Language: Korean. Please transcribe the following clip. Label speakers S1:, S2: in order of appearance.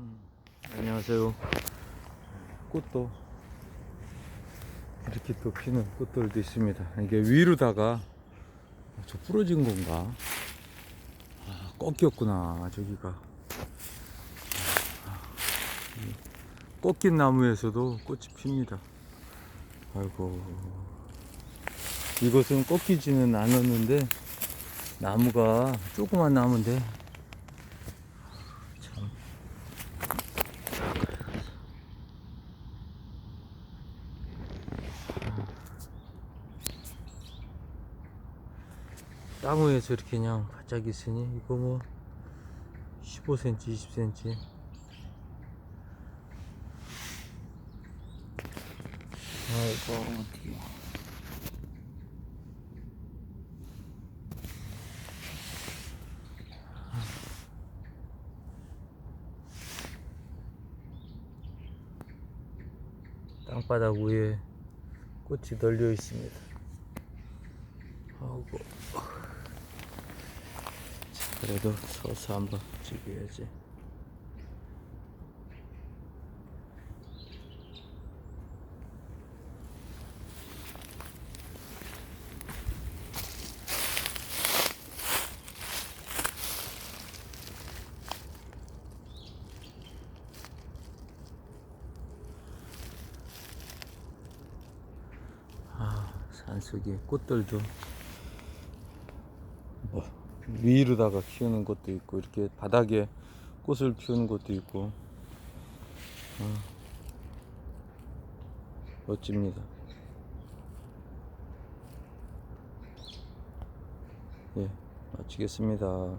S1: 음, 안녕하세요. 꽃도 이렇게 또 피는 꽃들도 있습니다. 이게 위로다가 저 부러진 건가? 아, 꺾였구나 저기가. 아, 이 꺾인 나무에서도 꽃이 핍니다. 아이고 이것은 꺾이지는 않았는데 나무가 조그만 나무인데 나무에 저렇게 그냥 바짝 있으니 이거 뭐 15cm 20cm 아이고 어디 땅바닥 위에 꽃이 널려 있습니다. 아이고. 자, 그래도 서서 한번 찍어야지. 아, 산속에 꽃들도 뭐 위로다가 키우는 것도 있고 이렇게 바닥에 꽃을 피우는 것도 있고 아, 멋집니다. 예, 마치겠습니다.